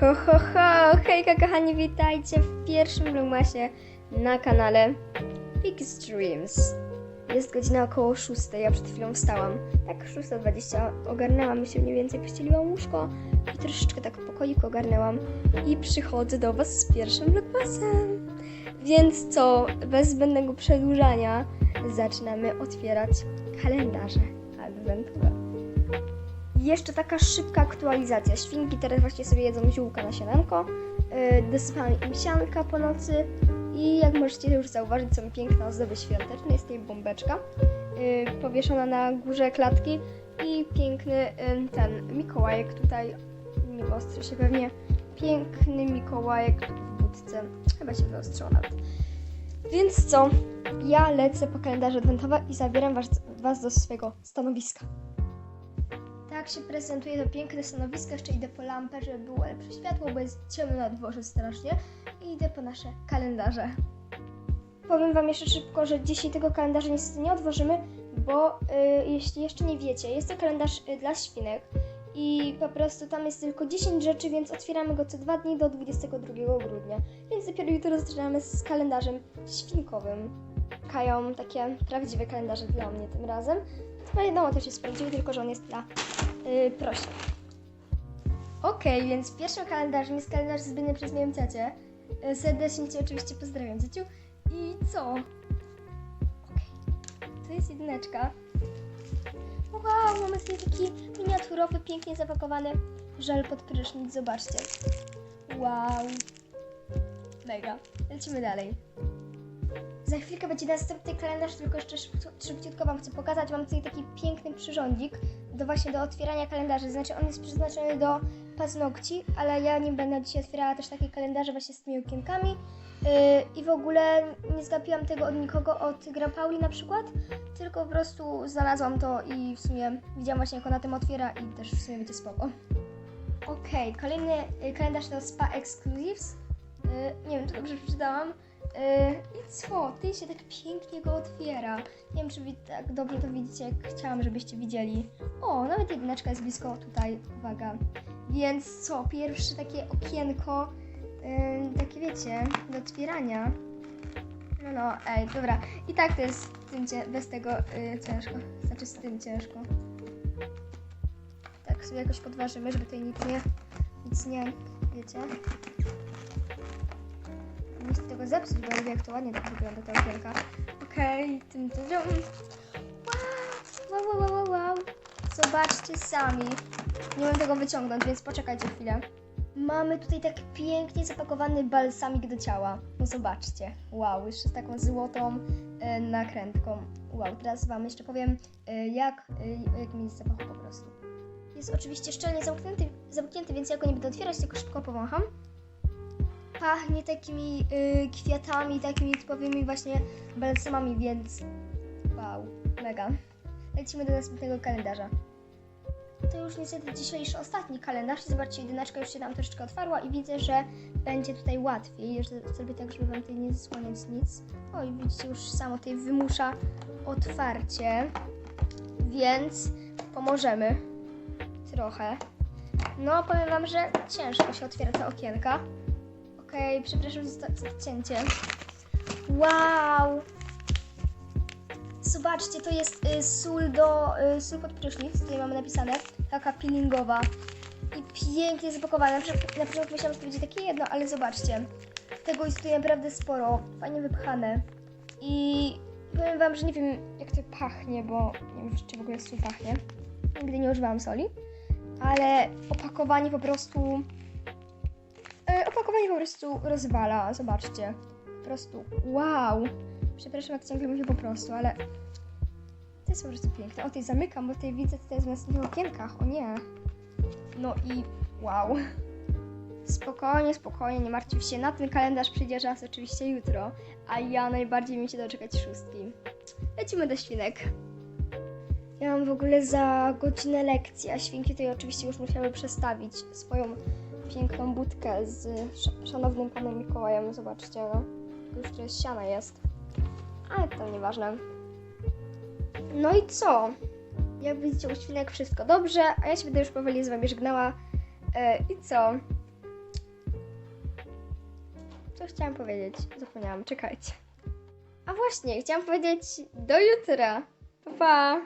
Ho, ho, ho! Hejka kochani, witajcie w pierwszym vlogmasie na kanale Pig's Dreams. Jest godzina około 6, ja przed chwilą wstałam. Tak 6.20 ogarnęłam się mniej więcej, pościeliłam łóżko i troszeczkę tak pokoik ogarnęłam i przychodzę do Was z pierwszym vlogmasem. Więc co, bez zbędnego przedłużania zaczynamy otwierać kalendarze adwentowe. Jeszcze taka szybka aktualizacja. Świnki teraz właśnie sobie jedzą ziółka na siananko. Yy, dosypałam im sianka po nocy i jak możecie już zauważyć, są piękne ozdoby świąteczne. Jest tutaj bombeczka yy, powieszona na górze klatki i piękny yy, ten Mikołajek tutaj. Nie wyostrzy się pewnie. Piękny Mikołajek w budce. Chyba się wyostrzyło nawet. Więc co? Ja lecę po kalendarze adwentowe i zabieram was, was do swojego stanowiska. Się prezentuje to piękne stanowisko. Jeszcze idę po lampę, żeby było lepsze światło, bo jest ciemno na dworze strasznie. I idę po nasze kalendarze. Powiem Wam jeszcze szybko, że dzisiaj tego kalendarza niestety nie odłożymy, bo y, jeśli jeszcze nie wiecie, jest to kalendarz y, dla świnek i po prostu tam jest tylko 10 rzeczy, więc otwieramy go co dwa dni do 22 grudnia. Więc dopiero jutro zaczynamy z kalendarzem świnkowym. Kają takie prawdziwe kalendarze dla mnie tym razem. No wiadomo, też jest prawdziwy, tylko że on jest dla yy, prośb. Okej, więc pierwszym kalendarzem jest kalendarz zbędny przez moją ciocię. Yy, serdecznie Cię oczywiście pozdrawiam, ciociu. I co? Okej, to jest jedyneczka. Wow, mamy tutaj taki miniaturowy, pięknie zapakowany żel pod prysznic, zobaczcie. Wow. Mega. Lecimy dalej. Za chwilkę będzie następny kalendarz, tylko jeszcze szybciu- szybciutko Wam chcę pokazać. Mam tutaj taki piękny przyrządzik do właśnie do otwierania kalendarzy. Znaczy on jest przeznaczony do paznokci, ale ja nie będę dzisiaj otwierała też takie kalendarze właśnie z tymi okienkami. Yy, I w ogóle nie zgapiłam tego od nikogo, od Gra Pauli na przykład, tylko po prostu znalazłam to i w sumie widziałam właśnie jak ona tym otwiera i też w sumie będzie spoko. Okej, kolejny y, kalendarz to Spa Exclusives. Y, nie wiem, czy dobrze przeczytałam. Y, I co? Ty się tak pięknie go otwiera. Nie wiem, czy tak dobrze to widzicie, jak chciałam, żebyście widzieli. O, nawet jedyneczka jest blisko tutaj, uwaga. Więc co? Pierwsze takie okienko, y, takie wiecie, do otwierania. No, no, ej, dobra. I tak to jest z tym bez tego y, ciężko. Znaczy z tym ciężko. Tak sobie jakoś podważymy, żeby tutaj nic nie, nic nie, wiecie. Nie tego zepsuć, bo lubię jak to ładnie tak wygląda ta okienka. Okej, tym tym. Wow, wow, wow, wow, wow. Zobaczcie sami. Nie mogę tego wyciągnąć, więc poczekajcie chwilę. Mamy tutaj tak pięknie zapakowany balsamik do ciała. No zobaczcie. Wow, jeszcze z taką złotą e, nakrętką. Wow, teraz Wam jeszcze powiem, e, jak, e, o jakim jest zapachu po prostu. Jest oczywiście szczelnie zamknięty, zamknięty, więc ja go nie będę otwierać, tylko szybko powącham. Pachnie takimi y, kwiatami, takimi typowymi właśnie balsamami, więc wow, mega. Lecimy do następnego kalendarza. To już niestety dzisiejszy ostatni kalendarz. Zobaczcie, jedyneczka już się tam troszeczkę otwarła i widzę, że będzie tutaj łatwiej. Już zrobię tak, żeby wam tutaj nie zasłaniać nic. O, i widzicie, już samo tutaj wymusza otwarcie, więc pomożemy trochę. No, powiem wam, że ciężko się otwiera te okienka. Okej, przepraszam za za cięcie. Wow! Zobaczcie, to jest y, sól do y, sól pod prysznic, tutaj mamy napisane, taka peelingowa i pięknie zapakowana. Na, na początku myślałam, że to będzie takie jedno, ale zobaczcie, tego jest tutaj naprawdę sporo, fajnie wypchane i powiem wam, że nie wiem jak to pachnie, bo nie wiem czy w ogóle sól pachnie, nigdy nie używałam soli, ale opakowanie po prostu, opakowanie po prostu rozwala, zobaczcie, po prostu wow. Przepraszam, jak ciągle mówię po prostu, ale to jest po prostu piękne. O, tej zamykam, bo tutaj widzę tutaj w następnych okienkach. O nie. No i wow. Spokojnie, spokojnie, nie martwcie się. Na ten kalendarz przyjdzie czas oczywiście jutro, a ja najbardziej mi się doczekać szóstki. Lecimy do świnek. Ja mam w ogóle za godzinę lekcji, a świnki tutaj oczywiście już musiały przestawić swoją piękną budkę z sz- szanownym panem Mikołajem. Zobaczcie, no. Już to jest siana jest. Ale to nieważne. No i co? Jak widzicie u świnek wszystko dobrze, a ja się będę już powoli z wami żegnała. E, I co? coś chciałam powiedzieć, zapomniałam, czekajcie. A właśnie, chciałam powiedzieć do jutra. Pa, pa.